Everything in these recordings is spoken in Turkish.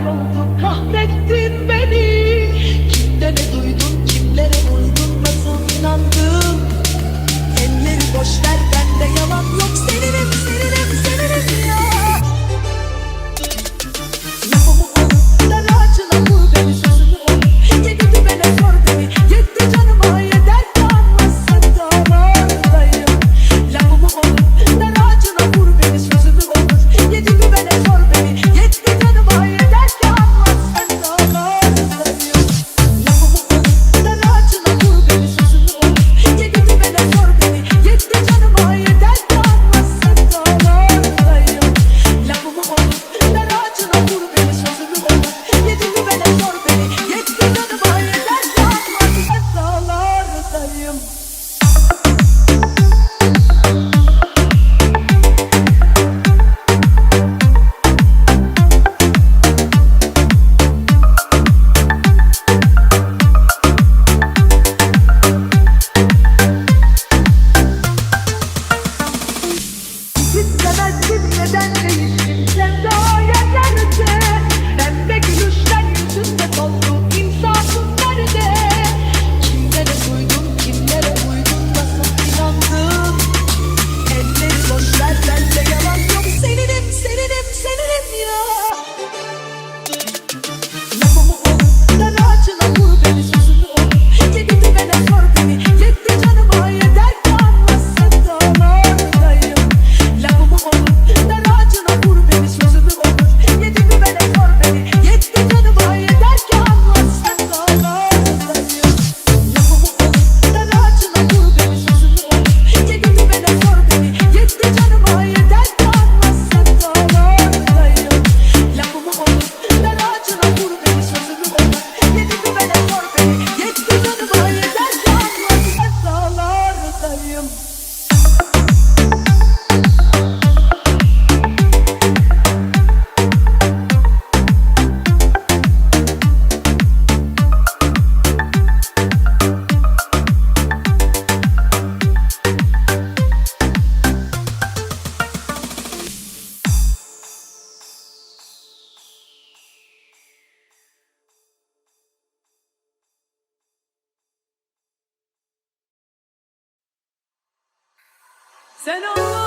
bakar oldu kahrettin beni Sen Allah'ın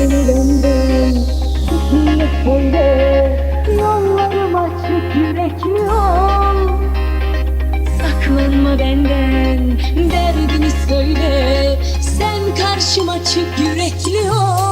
yeniden ben Zihniyet böyle Yollarım açık yürek Saklanma benden Derdini söyle Sen karşıma çık yürekli ol